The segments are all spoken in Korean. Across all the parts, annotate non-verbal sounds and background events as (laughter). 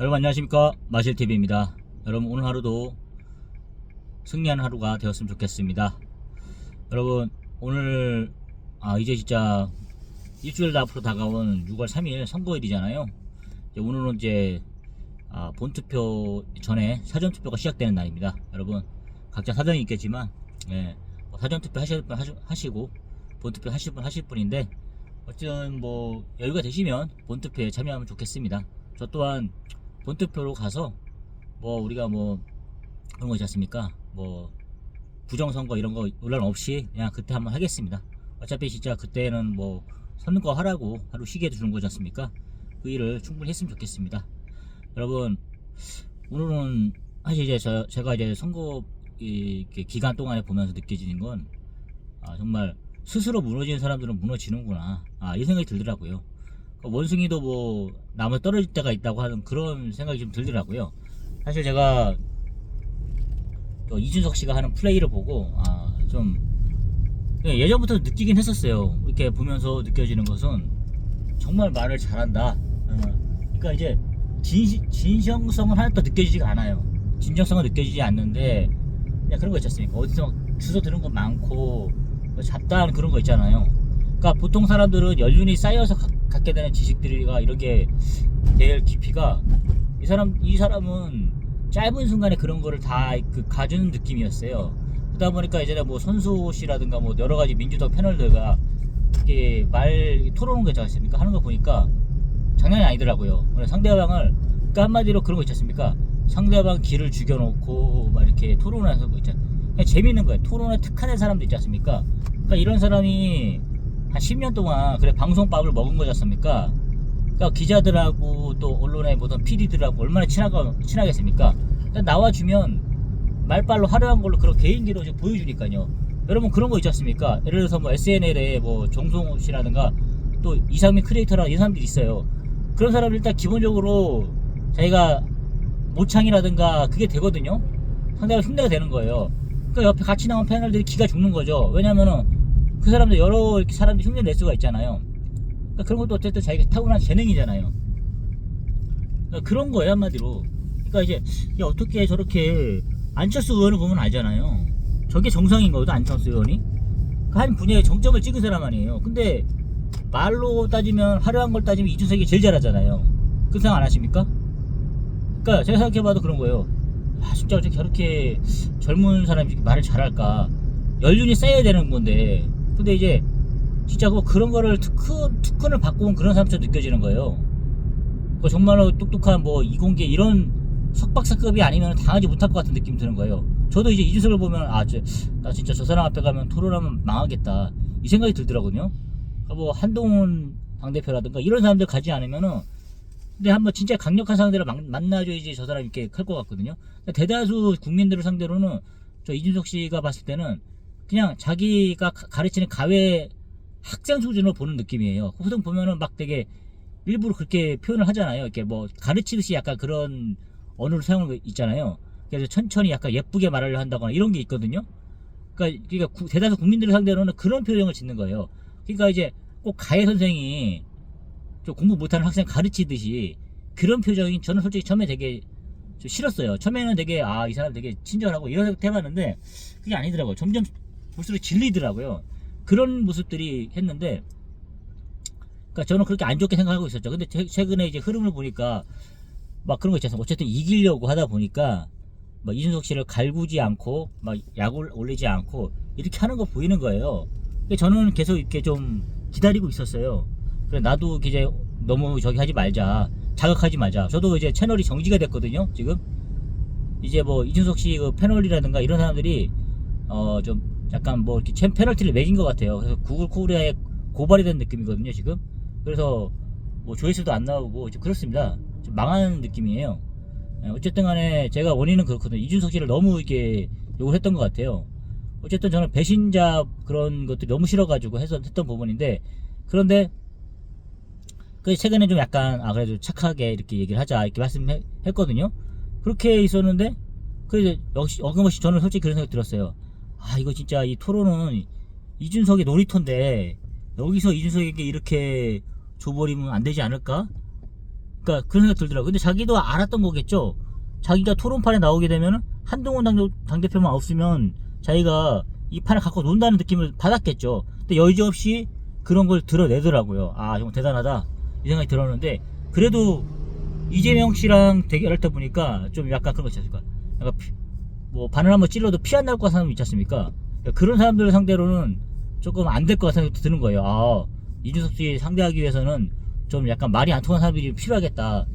여러분 안녕하십니까? 마실TV입니다. 여러분 오늘 하루도 승리하는 하루가 되었으면 좋겠습니다. 여러분 오늘 아 이제 진짜 일주일 앞으로 다가온 6월 3일 선거일이잖아요. 이제 오늘은 이제 아, 본투표 전에 사전투표가 시작되는 날입니다. 여러분 각자 사정이 있겠지만 예, 뭐 사전투표 하실 분 하시- 하시고 본투표 하실 분 하실 분인데 어쨌든 뭐 여유가 되시면 본투표에 참여하면 좋겠습니다. 저 또한 본투표로 가서 뭐 우리가 뭐 그런 거 있지 않습니까? 뭐 부정선거 이런 거 논란 없이 그냥 그때 한번 하겠습니다. 어차피 진짜 그때는 뭐 선거 하라고 하루 쉬게 주는 거지 않습니까? 그 일을 충분히 했으면 좋겠습니다. 여러분 오늘은 사실 이제 저, 제가 이제 선거 기간 동안에 보면서 느껴지는 건 아, 정말 스스로 무너지는 사람들은 무너지는구나 아, 이 생각이 들더라고요. 그 원숭이도 뭐 나무 떨어질 때가 있다고 하는 그런 생각이 좀 들더라고요. 사실 제가 또 이준석 씨가 하는 플레이를 보고 아, 좀 예, 예전부터 느끼긴 했었어요. 이렇게 보면서 느껴지는 것은 정말 말을 잘한다. 어, 그러니까 이제 진, 진정성은 하나도 느껴지지가 않아요. 진정성은 느껴지지 않는데 그냥 그런 거 있지 않습니까? 어디서 막 주워 들은 거 많고 뭐 잡다한 그런 거 있잖아요. 그러니까 보통 사람들은 연륜이 쌓여서 가- 갖게 되는 지식들이가 이렇게 될 깊이가 이 사람 이 사람은 짧은 순간에 그런 거를 다 그 가주는 느낌이었어요. 그러다 보니까 이제 뭐 선수 씨라든가 뭐 여러 가지 민주당 패널들과 이게 말 토론한 거 있지 않습니까? 하는 거 보니까 장난이 아니더라고요. 상대방을 그러니까 한마디로 그런 거 있지 않습니까? 상대방 길을 죽여놓고 막 이렇게 토론하는 거 있잖아요. 재밌는 거예요. 토론에 특화된 사람도 있지 않습니까? 그러니까 이런 사람이 한 10년 동안 그래 방송밥을 먹은 거지 않습니까? 그러니까 기자들하고 또 언론의 모든 PD들하고 얼마나 친하가, 친하겠습니까? 일단 나와주면 말빨로 화려한 걸로 그런 개인기로 좀 보여주니까요. 여러분 그런 거 있지 않습니까? 예를 들어서 뭐 SNL에 뭐 정성호 씨라든가 또 이상민 크리에이터라 이런 사람들이 있어요. 그런 사람은 일단 기본적으로 자기가 모창이라든가 그게 되거든요. 상대가 흉내가 되는 거예요. 그러니까 옆에 같이 나온 패널들이 기가 죽는 거죠. 왜냐면은 그 사람들 여러 사람들이 흉내 낼 수가 있잖아요. 그러니까 그런 것도 어쨌든 자기가 타고난 재능이잖아요. 그러니까 그런 거예요 한마디로. 그러니까 이제 야, 어떻게 저렇게 안철수 의원을 보면 알잖아요. 저게 정상인 거거든 안철수 의원이. 그한 분야에 정점을 찍은 사람 아니에요. 근데 말로 따지면 화려한 걸 따지면 이준석이 제일 잘하잖아요. 그 생각 안 하십니까? 그러니까 제가 생각해봐도 그런 거예요. 아 진짜 어떻게 저렇게 젊은 사람이 말을 잘할까? 연륜이 쌓여야 되는 건데. 근데 이제 진짜 뭐 그런 거를 특훈 특훈을 온 그런 사람처럼 느껴지는 거예요. 그 정말로 똑똑한 뭐 이공계 이런 석박사급이 아니면 당하지 못할 것 같은 느낌이 드는 거예요. 저도 이제 이준석을 보면 아, 저, 나 진짜 저 사람 앞에 가면 토론하면 망하겠다 이 생각이 들더라고요. 그러니까 뭐 한동훈 당대표라든가 이런 사람들 가지 않으면은 근데 한번 진짜 강력한 상대를 만- 만나줘야지 저 사람 이렇게 클 것 같거든요. 대다수 국민들을 상대로는 저 이준석 씨가 봤을 때는 그냥 자기가 가- 가르치는 가외 학생 수준으로 보는 느낌이에요. 보통 보면은 막 되게 일부러 그렇게 표현을 하잖아요. 이렇게 뭐 가르치듯이 약간 그런 언어를 사용하는 거 있잖아요. 그래서 천천히 약간 예쁘게 말하려 한다거나 이런 게 있거든요. 그러니까, 그러니까 구- 대다수 국민들을 상대로는 그런 표현을 짓는 거예요. 그러니까 이제 꼭 가해 선생이 좀 공부 못하는 학생 가르치듯이 그런 표정이 저는 솔직히 처음에 되게 좀 싫었어요. 처음에는 되게 아 이 사람 되게 친절하고 이런 생각 해봤는데 그게 아니더라고요. 점점 볼수록 질리더라고요. 그런 모습들이 했는데 그러니까 저는 그렇게 안 좋게 생각하고 있었죠. 근데 최- 최근에 이제 흐름을 보니까 막 그런 거 있잖아요. 어쨌든 이기려고 하다 보니까 막 이준석 씨를 갈구지 않고 막 약을 올리지 않고 이렇게 하는 거 보이는 거예요. 저는 계속 이렇게 좀 기다리고 있었어요. 그래 나도 이제 너무 저기 하지 말자. 자극하지 말자. 저도 이제 채널이 정지가 됐거든요. 지금 이제 뭐 이준석 씨 그 패널이라든가 이런 사람들이 어 좀 약간 뭐 이렇게 챔- 페널티를 매긴 것 같아요. 그래서 구글 코리아에 고발이 된 느낌이거든요. 지금 그래서 뭐 조회수도 안 나오고 좀 그렇습니다. 좀 망하는 느낌이에요. 예, 어쨌든 간에 제가 원인은 그렇거든요. 이준석 씨를 너무 이렇게 욕을 했던 것 같아요. 어쨌든 저는 배신자 그런 것들이 너무 싫어가지고 해서 했던 부분인데 그런데 그 최근에 좀 약간 아 그래도 착하게 이렇게 얘기를 하자 이렇게 말씀했거든요. 그렇게 있었는데 그래서 역시 어김없이 저는 솔직히 그런 생각 들었어요. 아 이거 진짜 이 토론은 이준석의 놀이터인데 여기서 이준석에게 이렇게 줘버리면 안 되지 않을까? 그러니까 그런 생각 들더라고. 근데 자기도 알았던 거겠죠. 자기가 토론판에 나오게 되면 한동훈 당, 당대표만 없으면 자기가 이 판을 갖고 논다는 느낌을 받았겠죠. 근데 여지없이 그런 걸 드러내더라고요. 아 정말 대단하다 이 생각이 들었는데 그래도 이재명 씨랑 대결할 때 보니까 좀 약간 그런 거 있지 않습니까? 약간 피- 뭐 바늘 한번 찔러도 피 안 날 것 같은 사람 있지 않습니까? 그런 사람들을 상대로는 조금 안 될 것 같은 생각이 드는 거예요. 아 이준석 씨 상대하기 위해서는 좀 약간 말이 안 통하는 사람들이 필요하겠다.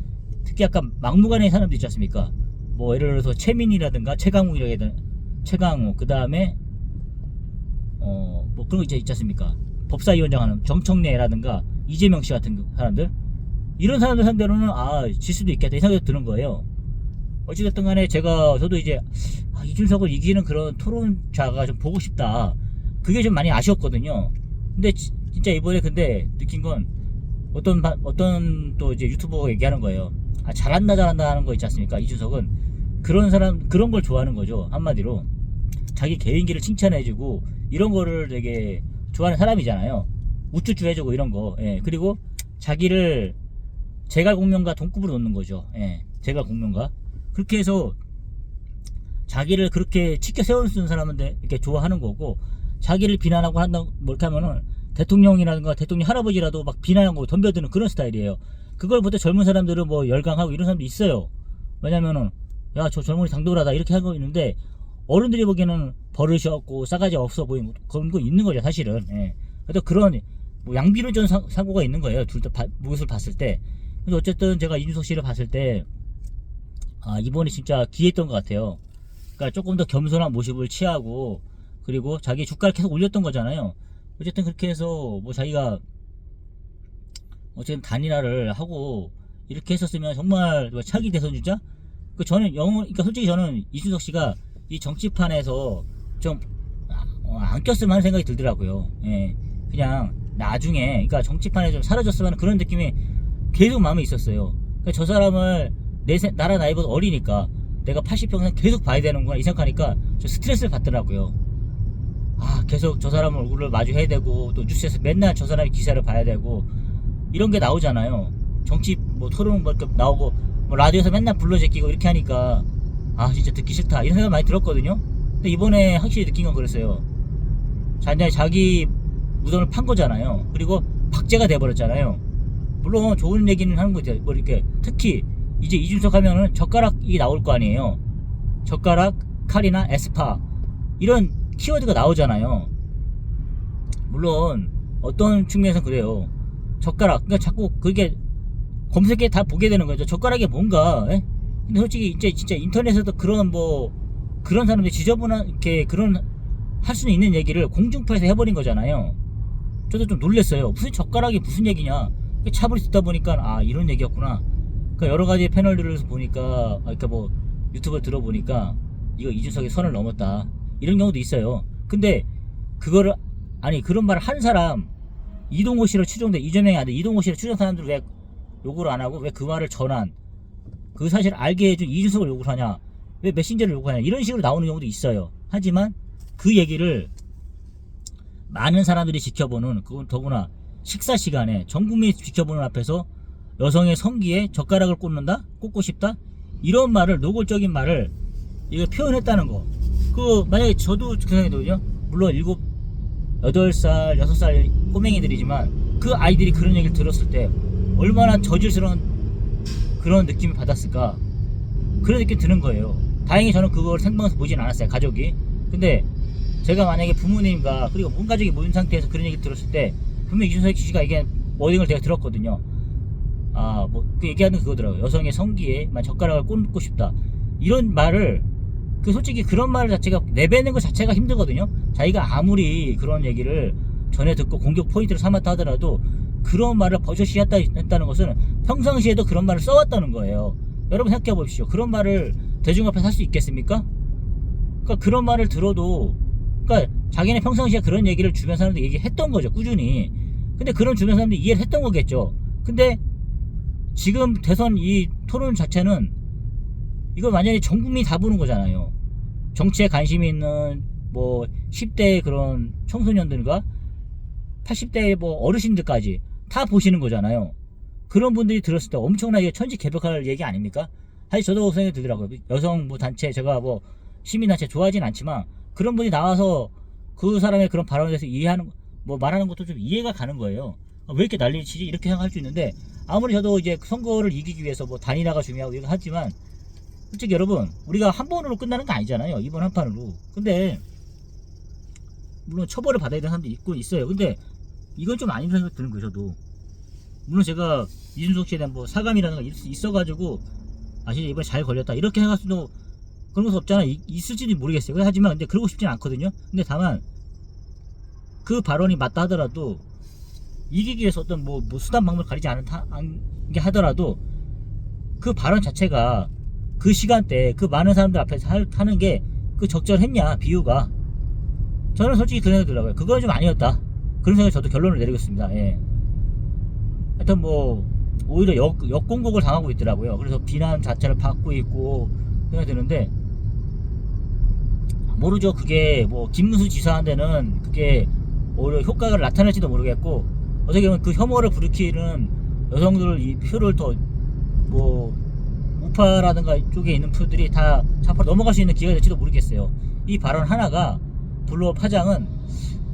특히 약간 막무가내인 사람들 있지 않습니까? 뭐 예를 들어서 최민이라든가 최강욱이라든가 최강욱 그 다음에 어 뭐 그런 거 있지, 있지 않습니까? 법사위원장 하는 정청래라든가 이재명 씨 같은 그 사람들 이런 사람들 상대로는 아질 수도 있겠다 이 생각이 드는 거예요. 어찌됐든 간에 제가 저도 이제 아, 이준석을 이기는 그런 토론자가 좀 보고 싶다. 그게 좀 많이 아쉬웠거든요. 근데 지- 진짜 이번에 근데 느낀 건 어떤 바- 어떤 또 이제 유튜버가 얘기하는 거예요. 아 잘한다 잘한다 하는 거 있지 않습니까? 이준석은 그런 사람 그런 걸 좋아하는 거죠. 한마디로 자기 개인기를 칭찬해주고 이런 거를 되게 좋아하는 사람이잖아요. 우쭈쭈 해주고 이런 거. 예. 그리고 자기를 제갈 공명과 동급으로 놓는 거죠. 예. 제갈 공명과 그렇게 해서 자기를 그렇게 치켜 세우는 사람한테 이렇게 좋아하는 거고 자기를 비난하고 한다 뭐 이렇게 하면은 대통령이라든가 대통령 할아버지라도 막 비난하고 덤벼드는 그런 스타일이에요. 그걸 보다 젊은 사람들은 뭐 열광하고 이런 사람도 있어요. 왜냐면은 야 저 젊은이 당돌하다 이렇게 하고 있는데 어른들이 보기에는 버릇이 없고 싸가지 없어 보이는 그런 거 있는 거죠 사실은. 예. 그래도 그런 뭐 양비론전 사- 사고가 있는 거예요. 둘 다 무엇을 봤을 때. 근데 어쨌든 제가 이준석 씨를 봤을 때 아, 이번에 진짜 기했던 것 같아요. 그러니까 조금 더 겸손한 모습을 취하고 그리고 자기 주가를 계속 올렸던 거잖아요. 어쨌든 그렇게 해서 뭐 자기가 어쨌든 단일화를 하고 이렇게 했었으면 정말 뭐 차기 대선 주자? 그 저는 영어 그러니까 솔직히 저는 이준석 씨가 이 정치판에서 좀 어, 안 꼈으면 하는 생각이 들더라고요. 예. 그냥 나중에 그러니까 정치판에 좀 사라졌으면 하는 그런 느낌이 계속 마음에 있었어요. 그러니까 저 사람을 내 세- 나라 나이보다 어리니까 내가 80평생 계속 봐야 되는구나 이 생각하니까 좀 스트레스를 받더라고요. 아 계속 저 사람 얼굴을 마주해야 되고 또 뉴스에서 맨날 저 사람의 기사를 봐야 되고 이런 게 나오잖아요. 정치 뭐 토론 뭐 나오고 뭐 라디오에서 맨날 불러 제끼고 이렇게 하니까 아 진짜 듣기 싫다 이런 생각 많이 들었거든요. 근데 이번에 확실히 느낀 건 그랬어요. 자기 자기 무덤을 판 거잖아요. 그리고 박제가 돼버렸잖아요. 물론 좋은 얘기는 하는 거죠. 뭐 이렇게 특히 이제 이준석 하면은 젓가락이 나올 거 아니에요. 젓가락, 칼이나 에스파 이런 키워드가 나오잖아요. 물론 어떤 측면에서 그래요. 젓가락, 그러니까 자꾸 그게 검색에 다 보게 되는 거죠. 젓가락이 뭔가. 예? 근데 솔직히 이제 진짜 인터넷에도 그런 뭐 그런 사람들 지저분한 이렇게 그런 할 수는 있는 얘기를 공중파에서 해버린 거잖아요. 저도 좀 놀랬어요. 무슨 젓가락이 무슨 얘기냐. 차분히 듣다 보니까 아 이런 얘기였구나. 그러니까 여러 가지 패널들을 보니까 아, 그러니까 뭐 유튜브를 들어보니까 이거 이준석이 선을 넘었다 이런 경우도 있어요. 근데 그거를 아니 그런 말을 한 사람 이동호 씨로 추정돼 이재명이 아들 이동호 씨로 추정 사람들 왜 요구를 안 하고 왜 그 말을 전한 그 사실을 알게 해준 이준석을 요구를 하냐 왜 메신저를 요구하냐 이런 식으로 나오는 경우도 있어요. 하지만 그 얘기를 많은 사람들이 지켜보는 그건 더구나 식사 시간에 전 국민이 지켜보는 앞에서 여성의 성기에 젓가락을 꽂는다? 꽂고 싶다? 이런 말을 노골적인 말을 이거 표현했다는 거. 그 만약에 저도 그 생각이 들거든요. 물론 일곱 여덟 살 여섯 살 꼬맹이들이지만 그 아이들이 그런 얘기를 들었을 때 얼마나 저질스러운 그런 느낌을 받았을까? 그런 느낌 드는 거예요. 다행히 저는 그걸 생방에서 보진 않았어요. 가족이. 근데 제가 만약에 부모님과 그리고 온 가족이 모인 상태에서 그런 얘기를 들었을 때 분명히 이준석 씨가 이게 워딩을 제가 들었거든요. 아, 뭐, 그 얘기하는 그거더라고요. 여성의 성기에 만 젓가락을 꽂고 싶다. 이런 말을, 그 솔직히 그런 말 자체가 내뱉는 것 자체가 힘들거든요. 자기가 아무리 그런 얘기를 전에 듣고 공격 포인트를 삼았다 하더라도 그런 말을 버젓이 했다, 했다는 것은 평상시에도 그런 말을 써왔다는 거예요. 여러분 생각해 보십시오. 그런 말을 대중 앞에서 할 수 있겠습니까? 그러니까 그런 말을 들어도, 그러니까 자기네 평상시에 그런 얘기를 주변 사람들 얘기했던 거죠. 꾸준히. 근데 그런 주변 사람들이 이해를 했던 거겠죠. 근데 지금 대선 이 토론 자체는 이거 완전히 전 국민이 다 보는 거잖아요. 정치에 관심이 있는 뭐 10대 그런 청소년들과 80대 뭐 어르신들까지 다 보시는 거잖아요. 그런 분들이 들었을 때 엄청나게 천지개벽할 얘기 아닙니까? 사실 저도 생각이 들더라고요. 여성 뭐 단체 제가 뭐 시민단체 좋아하진 않지만 그런 분이 나와서 그 사람의 그런 발언에 대해서 이해하는 뭐 말하는 것도 좀 이해가 가는 거예요. 아, 왜 이렇게 난리를 치지 이렇게 생각할 수 있는데 아무리 저도 이제 선거를 이기기 위해서 뭐 단일화가 중요하고 이거 하지만 솔직히 여러분 우리가 한 번으로 끝나는 거 아니잖아요. 이번 한 판으로. 근데 물론 처벌을 받아야 되는 사람도 있고 있어요. 근데 이건 좀 아닌 생각이 드는 거예요. 저도. 물론 제가 이준석 씨에 대한 뭐 사감이라는 거 있- 있어가지고 아 진짜 이번에 잘 걸렸다 이렇게 생각할 수도 그런 것도 없잖아 요 있을지도 모르겠어요 하지만 근데 그러고 싶진 않거든요 근데 다만 그 발언이 맞다 하더라도 이기기 위해서 어떤 뭐, 뭐 수단 방법을 가리지 않은 타- 않게 하더라도 그 발언 자체가 그 시간대에 그 많은 사람들 앞에서 할- 하는 게 그 적절했냐 비유가 저는 솔직히 그런 생각이 들더라고요 그건 좀 아니었다 그런 생각을 저도 결론을 내리겠습니다 예. 하여튼 뭐 오히려 역, 역공격을 당하고 있더라고요. 그래서 비난 자체를 받고 있고 생각이 드는데 모르죠. 그게 뭐 김문수 지사한테는 그게 오히려 효과가 나타날지도 모르겠고 어떻게 보면 그 혐오를 부르키는 여성들 이 표를 더 뭐 우파라든가 쪽에 있는 표들이 다 좌파로 넘어갈 수 있는 기회가 될지도 모르겠어요. 이 발언 하나가 불로 파장은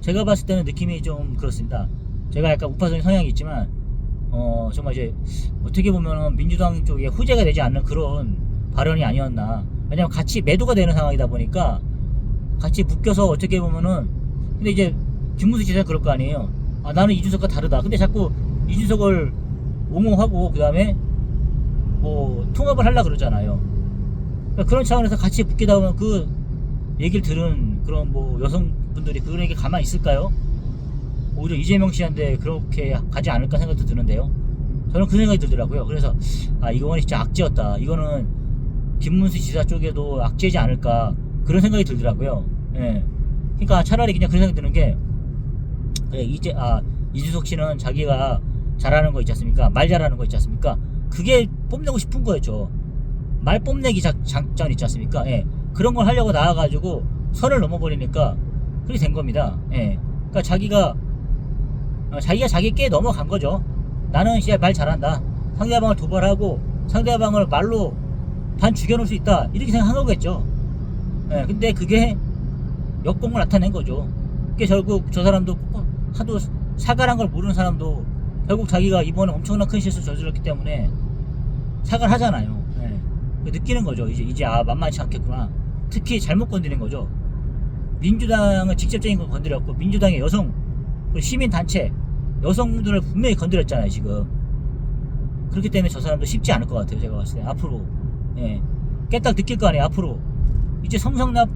제가 봤을 때는 느낌이 좀 그렇습니다. 제가 약간 우파적인 성향이 있지만 어 정말 이제 어떻게 보면은 민주당 쪽에 후재가 되지 않는 그런 발언이 아니었나. 왜냐면 같이 매도가 되는 상황이다 보니까 같이 묶여서 어떻게 보면은 근데 이제 김문수 지사는 그럴 거 아니에요. 아 나는 이준석과 다르다. 근데 자꾸 이준석을 옹호하고 그 다음에 뭐 통합을 하려 그러잖아요. 그러니까 그런 차원에서 같이 묶이다 보면 그 얘기를 들은 그런 뭐 여성분들이 얘기 가만히 있을까요? 오히려 이재명 씨한테 그렇게 가지 않을까 생각도 드는데요. 저는 그 생각이 들더라고요. 그래서 아 이거는 진짜 악재였다. 이거는 김문수 지사 쪽에도 악재지 않을까 그런 생각이 들더라고요. 예. 그러니까 차라리 그냥 그런 생각이 드는 게 그래 이제 아 이준석 씨는 자기가 잘하는 거 있지 않습니까? 말 잘하는 거 있지 않습니까? 그게 뽐내고 싶은 거였죠. 말 뽐내기 작, 장전 있지 않습니까? 예. 그런 걸 하려고 나와가지고 선을 넘어버리니까 그렇게 된 겁니다. 예. 그러니까 자기가 어, 자기가 자기 께 넘어간 거죠. 나는 진짜 말 잘한다. 상대방을 도발하고 상대방을 말로 반 죽여놓을 수 있다. 이렇게 생각한 거겠죠. 예, 근데 그게 역공을 나타낸 거죠. 그게 결국 저 사람도 하도 사과란 걸 모르는 사람도 결국 자기가 이번에 엄청난 큰 실수 저질렀기 때문에 사과를 하잖아요. 예. 그 느끼는 거죠. 이제 이제 아 만만치 않겠구나. 특히 잘못 건드린 거죠. 민주당은 직접적인 건 건드렸고 민주당의 여성 시민 단체 여성들을 분명히 건드렸잖아요 지금. 그렇기 때문에 저 사람도 쉽지 않을 것 같아요 제가 봤을 때 앞으로 예. 깨딱 느낄 거 아니에요 앞으로 이제 성상납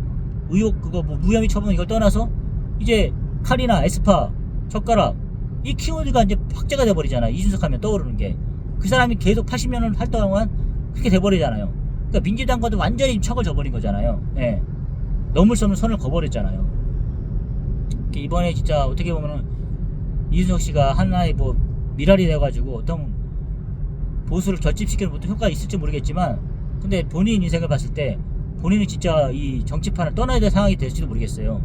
의혹 그거 뭐 무혐의 처분 이걸 떠나서 이제 칼이나 에스파 젓가락. 이 키워드가 이제 확재가 돼버리잖아요. 이준석 하면 떠오르는 게. 그 사람이 계속 80년을 활동한 그렇게 돼버리잖아요. 그러니까 민주당과도 완전히 척을 져버린 거잖아요. 예. 넘을 수 없는 선을 거버렸잖아요. 이번에 진짜 어떻게 보면은 이준석 씨가 하나의 뭐 미랄이 돼가지고 어떤 보수를 결집시키는 것도 효과가 있을지 모르겠지만 근데 본인 인생을 봤을 때 본인은 진짜 이 정치판을 떠나야 될 상황이 될지도 모르겠어요.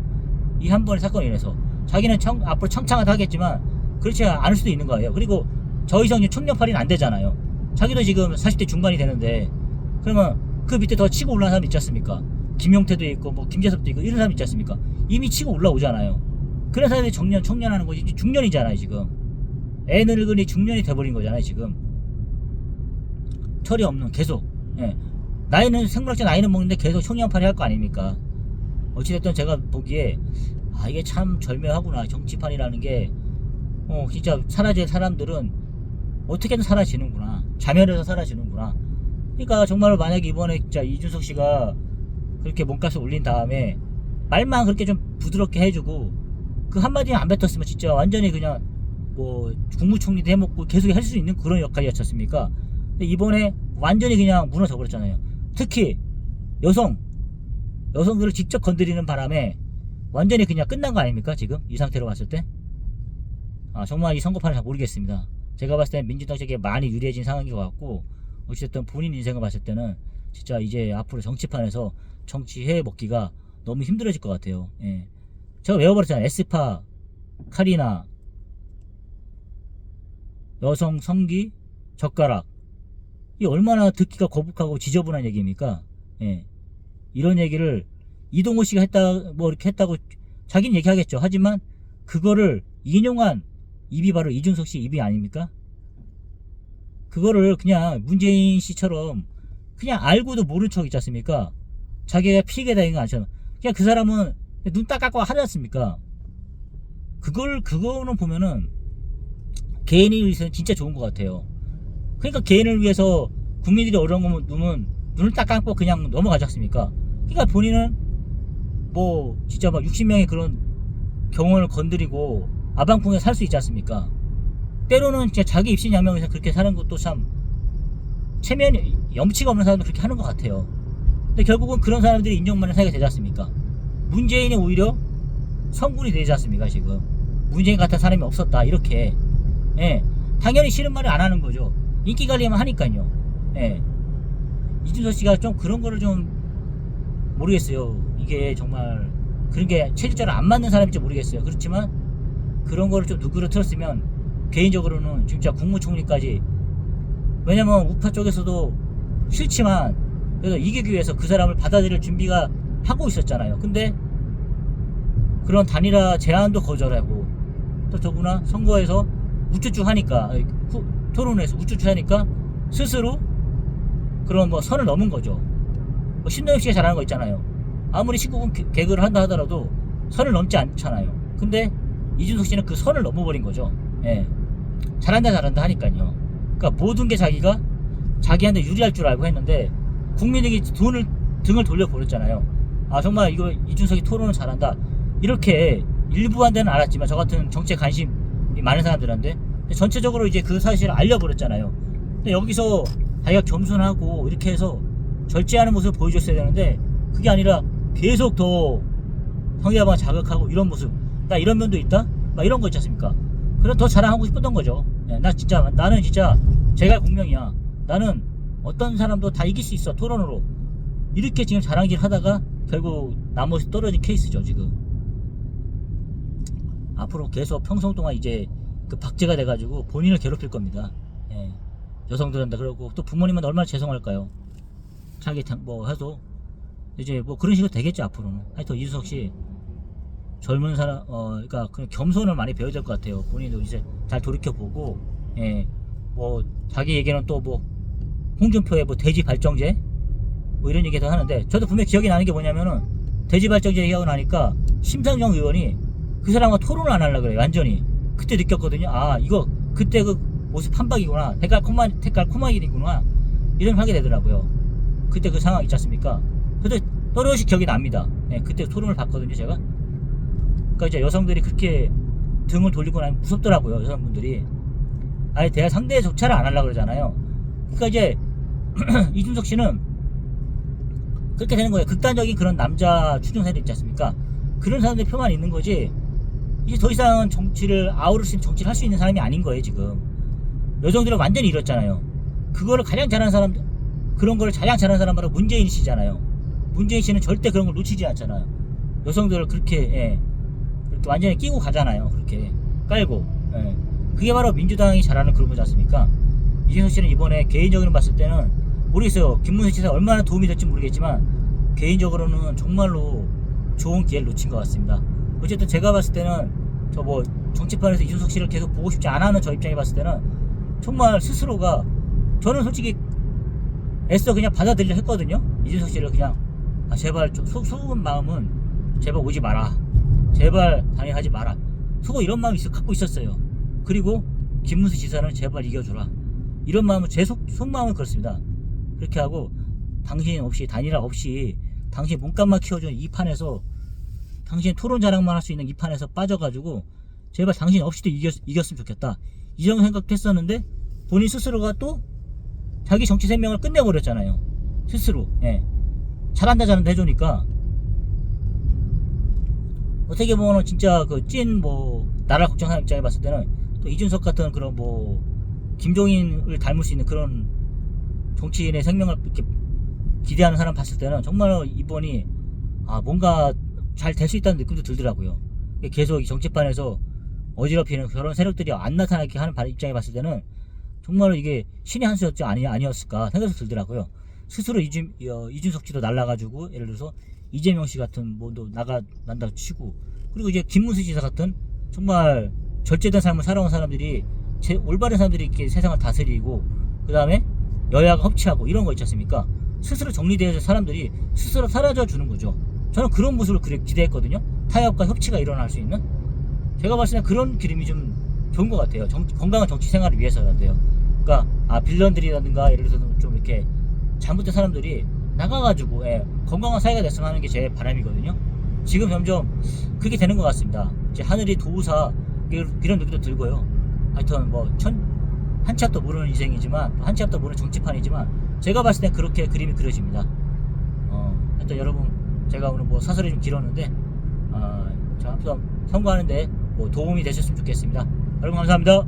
이 한 번의 사건으로 인해서 자기는 청, 앞으로 청창하다 하겠지만 그렇지 않을 수도 있는 거예요. 그리고 저 이상 청년팔이는 안 되잖아요. 자기도 지금 40대 중반이 되는데 그러면 그 밑에 더 치고 올라온 사람 있지 않습니까? 김용태도 있고 뭐 김재섭도 있고 이런 사람 있지 않습니까? 이미 치고 올라오잖아요. 그런 사람이 정년 청년하는 거지 중년이잖아요 지금. 애 늙은이 중년이 돼버린 거잖아요 지금. 철이 없는 계속 예. 나이는 생물학적 나이는 먹는데 계속 청년팔이 할 거 아닙니까 어찌됐든 제가 보기에 아 이게 참 절묘하구나. 정치판이라는 게. 어, 진짜 사라질 사람들은 어떻게든 사라지는구나. 자멸해서 사라지는구나. 그러니까 정말 만약에 이번에 진짜 이준석 씨가 그렇게 몸값을 올린 다음에 말만 그렇게 좀 부드럽게 해주고 그 한마디만 안 뱉었으면 진짜 완전히 그냥 뭐 국무총리도 해먹고 계속 할 수 있는 그런 역할이었지 않습니까? 이번에 완전히 그냥 무너져 버렸잖아요. 특히 여성 여성들을 직접 건드리는 바람에 완전히 그냥 끝난 거 아닙니까 지금 이 상태로 봤을 때? 아 정말 이 선거판을 잘 모르겠습니다. 제가 봤을 때 민주당 쪽에 많이 유리해진 상황인 것 같고 어쨌든 본인 인생을 봤을 때는 진짜 이제 앞으로 정치판에서 정치해 먹기가 너무 힘들어질 것 같아요. 예. 제가 외워버렸잖아요. 에스파, 카리나, 여성 성기, 젓가락. 이 얼마나 듣기가 거북하고 지저분한 얘기입니까? 예. 이런 얘기를 이동호 씨가 했다, 뭐 이렇게 했다고 자기는 얘기하겠죠. 하지만 그거를 인용한 입이 바로 이준석 씨 입이 아닙니까? 그거를 그냥 문재인 씨처럼 그냥 알고도 모른 척 있지 않습니까? 자기가 피게 다닌 거 아니잖아. 그냥 그 사람은 눈 딱 깎고 하지 않습니까? 그걸, 그거는 보면은 개인이 위해서는 진짜 좋은 것 같아요. 그러니까 개인을 위해서 국민들이 어려운 거면 눈은 눈을 딱 감고 그냥 넘어가지 않습니까? 그러니까 본인은 뭐 진짜 막 60명의 그런 경험을 건드리고 아방풍에 살 수 있지 않습니까? 때로는 진짜 자기 입신 양명에서 그렇게 사는 것도 참 체면 염치가 없는 사람도 그렇게 하는 것 같아요. 근데 결국은 그런 사람들이 인정받는 사회가 되지 않습니까? 문재인이 오히려 성군이 되지 않습니까 지금? 문재인 같은 사람이 없었다 이렇게. 예. 당연히 싫은 말을 안 하는 거죠. 인기 관리만 하니까요. 예. 이준석 씨가 좀 그런 거를 좀 모르겠어요 이게 정말 그런 게 체질적으로 안 맞는 사람인지 모르겠어요 그렇지만 그런 거를 좀 누구를 틀었으면 개인적으로는 진짜 국무총리까지 왜냐면 우파 쪽에서도 싫지만 그래서 이기기 위해서 그 사람을 받아들일 준비가 하고 있었잖아요 근데 그런 단일화 제안도 거절하고 또 더구나 선거에서 우쭈쭈 하니까 후- 토론에서 우쭈쭈 하니까 스스로 그런 뭐 선을 넘은 거죠. 뭐 신동엽 씨가 잘하는 거 있잖아요. 아무리 19금 개- 개그를 한다 하더라도 선을 넘지 않잖아요. 근데 이준석 씨는 그 선을 넘어버린 거죠. 예. 잘한다 잘한다 하니까요. 그러니까 모든 게 자기가 자기한테 유리할 줄 알고 했는데 국민에게 돈을 등을 돌려버렸잖아요. 아 정말 이거 이준석이 토론을 잘한다. 이렇게 일부한테는 알았지만 저 같은 정치에 관심이 많은 사람들한테 전체적으로 이제 그 사실을 알려버렸잖아요. 근데 여기서 자기가 겸손하고 이렇게 해서 절제하는 모습을 보여줬어야 되는데 그게 아니라 계속 더 상대방 자극하고 이런 모습 나 이런 면도 있다? 막 이런 거 있지 않습니까? 그래서 더 자랑하고 싶었던 거죠. 예, 나 진짜 나는 진짜 제가 공명이야. 나는 어떤 사람도 다 이길 수 있어 토론으로 이렇게 지금 자랑질 하다가 결국 나머지 떨어진 케이스죠 지금. 앞으로 계속 평생 동안 이제 그 박제가 돼가지고 본인을 괴롭힐 겁니다. 예. 여성들한테 그러고 또 부모님은 얼마나 죄송할까요? 자기 당- 뭐 해도 이제 뭐 그런 식으로 되겠죠 앞으로는. 하여튼 이준석 씨 젊은 사람 어 그러니까 그 겸손을 많이 배워야 될 것 같아요. 본인도 이제 잘 돌이켜 보고 예. 뭐 자기 얘기는 또 뭐 홍준표의 뭐 돼지 발정제? 뭐 이런 얘기도 하는데 저도 분명 히 기억이 나는 게 뭐냐면은 돼지 발정제 얘기하고 나니까 심상정 의원이 그 사람과 토론을 안 하려고 그래요 완전히. 그때 느꼈거든요. 아 이거 그때 그 모습 판박이구나. 색깔 코마 색깔 코마일이구나. 이런 하게 되더라고요. 그때 그 상황 있지 않습니까 그때 또렷이 기억이 납니다 예, 그때 토론을 봤거든요 제가 그러니까 이제 여성들이 그렇게 등을 돌리고 나면 무섭더라고요 여성분들이 아예 대화 상대조차를 안 하려고 그러잖아요 그러니까 이제 (clears throat) 이준석 씨는 그렇게 되는 거예요. 극단적인 그런 남자 추종세들 있지 않습니까? 그런 사람들 표만 있는 거지. 이제 더 이상 정치를 아우를 수 있는 정치를 할 수 있는 사람이 아닌 거예요 지금. 여성들은 완전히 잃었잖아요. 그거를 가장 잘하는 사람, 그런 거를 가장 잘하는 사람 바로 문재인 씨잖아요. 문재인 씨는 절대 그런 걸 놓치지 않잖아요. 여성들을 그렇게 예, 이렇게 완전히 끼고 가잖아요. 그렇게 깔고. 예. 그게 바로 민주당이 잘하는 그런 거지 않습니까? 이준석 씨는 이번에 개인적으로 봤을 때는 모르겠어요. 김문수 씨가 얼마나 도움이 될지 모르겠지만 개인적으로는 정말로 좋은 기회를 놓친 것 같습니다. 어쨌든 제가 봤을 때는 저 뭐 정치판에서 이준석 씨를 계속 보고 싶지 않아 하는 저 입장에 봤을 때는 정말 스스로가 저는 솔직히 애써 그냥 받아들이려 했거든요. 이준석 씨를 그냥 아 제발 좀 속, 속은 마음은 제발 오지 마라. 제발 단일하지 마라. 속은 이런 마음이 있어 갖고 있었어요. 그리고 김문수 지사는 제발 이겨주라. 이런 마음은 제 속, 속마음은 그렇습니다. 그렇게 하고 당신 없이 단일화 없이 당신 몸값만 키워주는 이 판에서 당신 토론 자랑만 할 수 있는 이 판에서 빠져가지고 제발 당신 없이도 이겼, 이겼으면 좋겠다. 이 정도 생각했었는데 본인 스스로가 또 자기 정치 생명을 끝내버렸잖아요. 스스로. 예. 잘한다 잘한다 해주니까 어떻게 보면 진짜 그 찐 뭐 나라 걱정하는 입장에 봤을 때는 또 이준석 같은 그런 뭐 김종인을 닮을 수 있는 그런 정치인의 생명을 이렇게 기대하는 사람 봤을 때는 정말 이번이 아 뭔가 잘 될 수 있다는 느낌도 들더라고요. 계속 이 정치판에서 어지럽히는 그런 세력들이 안 나타나게 하는 바- 입장에 봤을 때는 정말 이게 신의 한 수였지 아니, 아니었을까 생각이 들더라고요. 스스로 이준, 어, 이준석 씨도 날라가지고 예를 들어서 이재명 씨 같은 뭐도 나가 난다고 치고 그리고 이제 김문수 지사 같은 정말 절제된 삶을 살아온 사람들이 제 올바른 사람들이 이렇게 세상을 다스리고 그 다음에 여야가 협치하고 이런 거 있지 않습니까? 스스로 정리되어서 사람들이 스스로 사라져 주는 거죠. 저는 그런 모습을 그래 기대했거든요. 타협과 협치가 일어날 수 있는. 제가 봤을 때 그런 그림이 좀 좋은 것 같아요. 정- 건강한 정치 생활을 위해서라도요. 그러니까 아 빌런들이라든가 예를 들어서 좀 이렇게 잘못된 사람들이 나가가지고 예, 건강한 사회가 됐으면 하는 게 제 바람이거든요. 지금 점점 그게 되는 것 같습니다. 이제 하늘이 도우사 이런 느낌도 들고요. 하여튼 뭐 천, 한치 앞도 모르는 인생이지만 또 한치 앞도 모르는 정치판이지만 제가 봤을 땐 그렇게 그림이 그려집니다. 어, 하여튼 여러분 제가 오늘 뭐 사설이 좀 길었는데 어, 자, 앞서 선거하는데 뭐 도움이 되셨으면 좋겠습니다. 여러분 감사합니다.